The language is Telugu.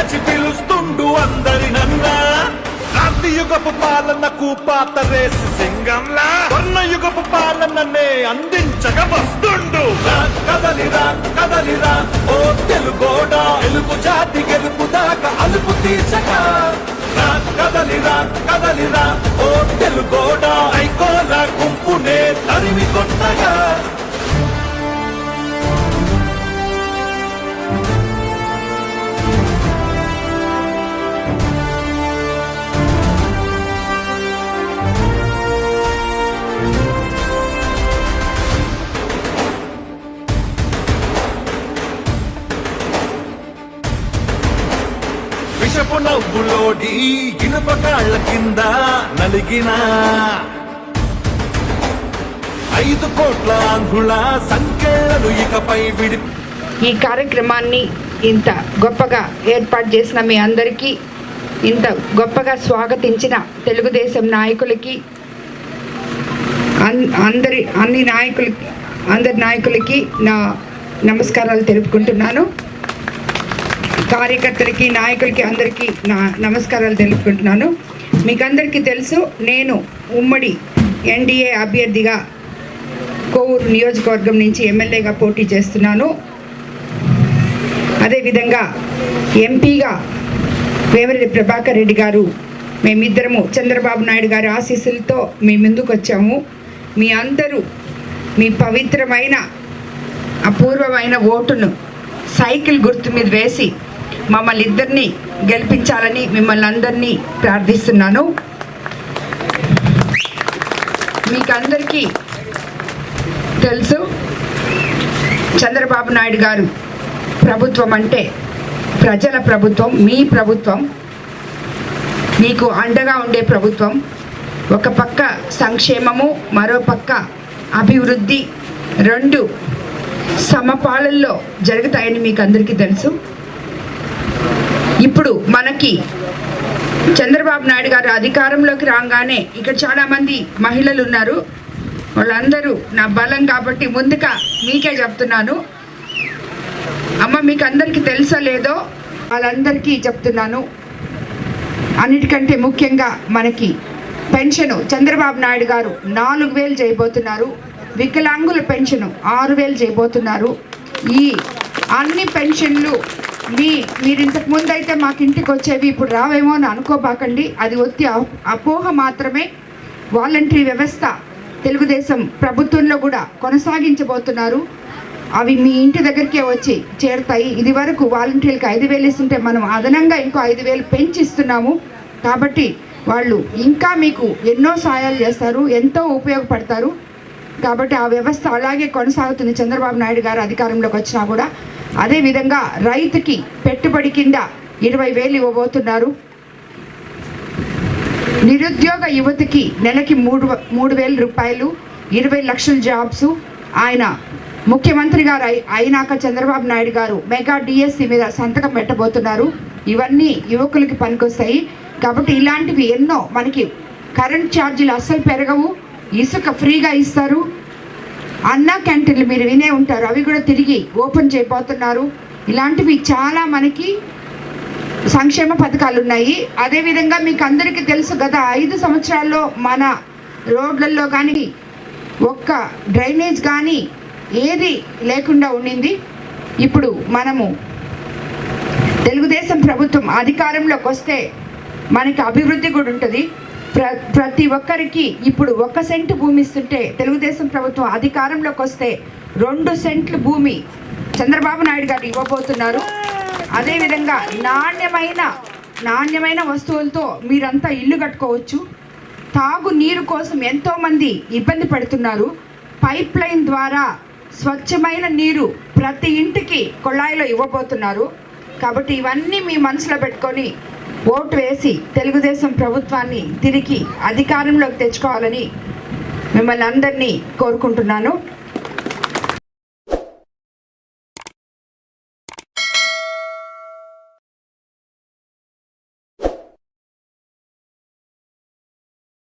పిలిచి పిలుస్తుండు అందరి నన్నా క్రాంతి యుగపు పాలనకు పాత రేసి సింగంలా. వర్ణ యుగపు పాలననే అందించగ వస్తుండు. కదలిరా కదలిరా ఓ తెలుగోడా తెలుగు జాతి గెలుపు దాకా అలుపు తీర్చగా కదలిరా డబ్బులోడి ఇనుప కాళ్ళ కింద నలిగిన ఐదు కోట్ల అంగుళ సంఖ్యలు ఇకపై విడి ఈ కార్యక్రమాన్ని ఇంత గొప్పగా ఏర్పాటు చేసిన మీ అందరికీ ఇంత గొప్పగా స్వాగతించిన తెలుగుదేశం నాయకులకి అందరి అన్ని నాయకులకి అందరి నాయకులకి నా నమస్కారాలు తెలుపుకుంటున్నాను. కార్యకర్తలకి నాయకులకి అందరికీ నా నమస్కారాలు తెలుపుకుంటున్నాను. మీకు అందరికీ తెలుసు నేను ఉమ్మడి ఎన్డీఏ అభ్యర్థిగా కోవూరు నియోజకవర్గం నుంచి ఎమ్మెల్యేగా పోటీ చేస్తున్నాను. అదేవిధంగా ఎంపీగా వేమిరెడ్డి ప్రభాకర్ రెడ్డి గారు మేమిద్దరము చంద్రబాబు నాయుడు గారి ఆశీస్సులతో మీ ముందుకు వచ్చాము. మీ అందరూ మీ పవిత్రమైన అపూర్వమైన ఓటును సైకిల్ గుర్తు మీద వేసి మమ్మల్ని ఇద్దరిని గెలిపించాలని మిమ్మల్ని అందరినీ ప్రార్థిస్తున్నాను. మీకందరికీ తెలుసు చంద్రబాబు నాయుడు గారు ప్రభుత్వం అంటే ప్రజల ప్రభుత్వం మీ ప్రభుత్వం. మీకు అండగా ఉండే ప్రభుత్వం. ఒక పక్క సంక్షేమము మరో పక్క అభివృద్ధి. రెండు సమపాలల్లో జరుగుతాయని మీకు అందరికీ తెలుసు. ఇప్పుడు మనకి చంద్రబాబు నాయుడు గారు అధికారంలోకి రాగానే ఇక్కడ చాలామంది మహిళలు ఉన్నారు. వాళ్ళందరూ నా బలం కాబట్టి ముందుగా మీకే చెప్తున్నాను. అమ్మ మీకు అందరికీ తెలుసో లేదో? వాళ్ళందరికీ చెప్తున్నాను. అన్నిటికంటే ముఖ్యంగా మనకి పెన్షను చంద్రబాబు నాయుడు గారు నాలుగు వేలు చేయబోతున్నారు. వికలాంగుల పెన్షను ఆరు వేలు చేయబోతున్నారు. ఈ అన్ని పెన్షన్లు మీ మీరు ఇంతకు ముందు అయితే మాకు ఇంటికి వచ్చేవి ఇప్పుడు రావేమో అని అనుకోబాకండి. అది ఒత్తి అపోహ మాత్రమే. వాలంటరీ వ్యవస్థ తెలుగుదేశం ప్రభుత్వంలో కూడా కొనసాగించబోతున్నారు. అవి మీ ఇంటి దగ్గరికే వచ్చి చేరుతాయి. ఇది వరకు వాలంటీర్లకు ఐదు వేలు ఇస్తుంటే మనం అదనంగా ఇంకో ఐదు వేలు పెంచిస్తున్నాము. కాబట్టి వాళ్ళు ఇంకా మీకు ఎన్నో సాయాలు చేస్తారు ఎంతో ఉపయోగపడతారు. కాబట్టి ఆ వ్యవస్థ అలాగే కొనసాగుతుంది. చంద్రబాబు నాయుడు గారు అధికారంలోకి వచ్చినా కూడా అదేవిధంగా రైతుకి పెట్టుబడి కింద ఇరవై వేలు ఇవ్వబోతున్నారు. నిరుద్యోగ యువతికి నెలకి మూడు మూడు వేల రూపాయలు ఇరవై లక్షల జాబ్స్. ఆయన ముఖ్యమంత్రి గారు అయి- అయినాక చంద్రబాబు నాయుడు గారు మెగా డిఎస్సి మీద సంతకం పెట్టబోతున్నారు. ఇవన్నీ యువకులకి పనికొస్తాయి. కాబట్టి ఇలాంటివి ఎన్నో మనకి కరెంట్ ఛార్జీలు అస్సలు పెరగవు. ఇసుక ఫ్రీగా ఇస్తారు. అన్నా క్యాంటీన్లు మీరు వినే ఉంటారు. అవి కూడా తిరిగి ఓపెన్ చేయబోతున్నారు. ఇలాంటివి చాలా మనకి సంక్షేమ పథకాలు ఉన్నాయి. అదేవిధంగా మీకు అందరికీ తెలుసు గత ఐదు సంవత్సరాల్లో మన రోడ్లలో కానీ ఒక్క డ్రైనేజ్ కానీ ఏది లేకుండా ఉండింది. ఇప్పుడు మనము తెలుగుదేశం ప్రభుత్వం అధికారంలోకి వస్తే మనకి అభివృద్ధి కూడా ఉంటుంది. ప్ర ప్రతి ఒక్కరికి ఇప్పుడు ఒక సెంటు భూమి ఇస్తుంటే తెలుగుదేశం ప్రభుత్వం అధికారంలోకి వస్తే రెండు సెంట్లు భూమి చంద్రబాబు నాయుడు గారు ఇవ్వబోతున్నారు. అదేవిధంగా నాణ్యమైన నాణ్యమైన వస్తువులతో మీరంతా ఇల్లు కట్టుకోవచ్చు. తాగు నీరు కోసం ఎంతోమంది ఇబ్బంది పడుతున్నారు. పైప్ లైన్ ద్వారా స్వచ్ఛమైన నీరు ప్రతి ఇంటికి కొళాయిలో ఇవ్వబోతున్నారు. కాబట్టి ఇవన్నీ మీ మనసులో పెట్టుకొని ఓటు వేసి తెలుగుదేశం ప్రభుత్వాన్ని తిరిగి అధికారంలోకి తెచ్చుకోవాలని మిమ్మల్ని అందరినీ కోరుకుంటున్నాను.